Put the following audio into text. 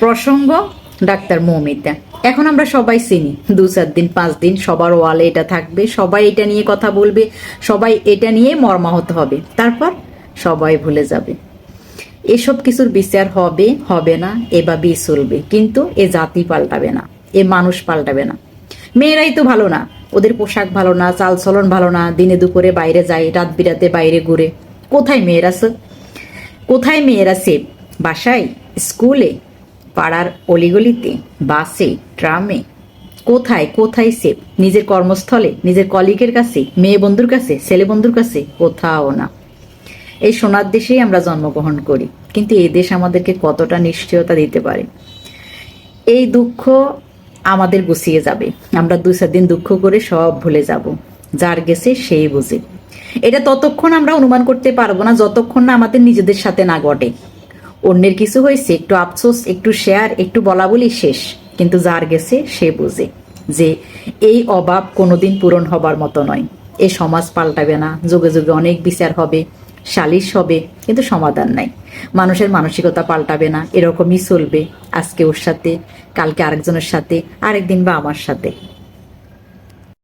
প্রসঙ্গ, ডাক্তার মৌমিতা। এখন আমরা সবাই চিনি। দু চার দিন, পাঁচ দিন, সবার ওয়ালে এটা থাকবে, সবাই এটা নিয়ে কথা বলবে, সবাই এটা নিয়ে মর্মাহত হবে। তারপর সবাই ভুলে যাবে। এসব কিছুর বিচার হবে হবে না এ বা এভাবেই চলবে। কিন্তু এ জাতি পাল্টাবে না, এ মানুষ পাল্টাবে না। মেয়েরাই তো ভালো না, ওদের পোশাক ভালো না, চালচলন ভালো না, দিনে দুপুরে বাইরে যায়, রাত বিরাতে বাইরে ঘুরে। কোথায় মেয়েরা কোথায় মেয়েরা সেফ বাসায়? স্কুলে? পাড়ার অলিগলিতে, বাসে, ট্রামে, কোথায় কোথায় সেফ নিজের কর্মস্থলে, নিজের কলিগের কাছে, মেয়ে বন্ধুর কাছে, ছেলে বন্ধুর কাছে, কোথাও না। এই সোনার দেশেই আমরা জন্মগ্রহণ করি, কিন্তু এই দেশ আমাদেরকে কতটা নিশ্চয়তা দিতে পারে? এই দুঃখ আমাদের গুছিয়ে যাবে। আমরা দু চার দিন দুঃখ করে সব ভুলে যাব। যার গেছে সেই বুঝে। এটা ততক্ষণ আমরা অনুমান করতে পারব না, যতক্ষণ না আমাদের নিজেদের সাথে না ঘটে। অন্যের কিছু হয়েছে, একটু আফসোস, একটু শেয়ার, একটু বলা বলি শেষ। কিন্তু যার গেছে, সে বুঝে যে এই অভাব কোনোদিন পূরণ হবার মতো নয়। এ সমাজ পাল্টাবে না, যুগে যুগে অনেক বিচার হবে, সালিশ হবে, কিন্তু সমাধান নাই। মানুষের মানসিকতা পাল্টাবে না, এরকমই চলবে। আজকে ওর সাথে, কালকে আরেকজনের সাথে, আরেকদিন বা আমার সাথে।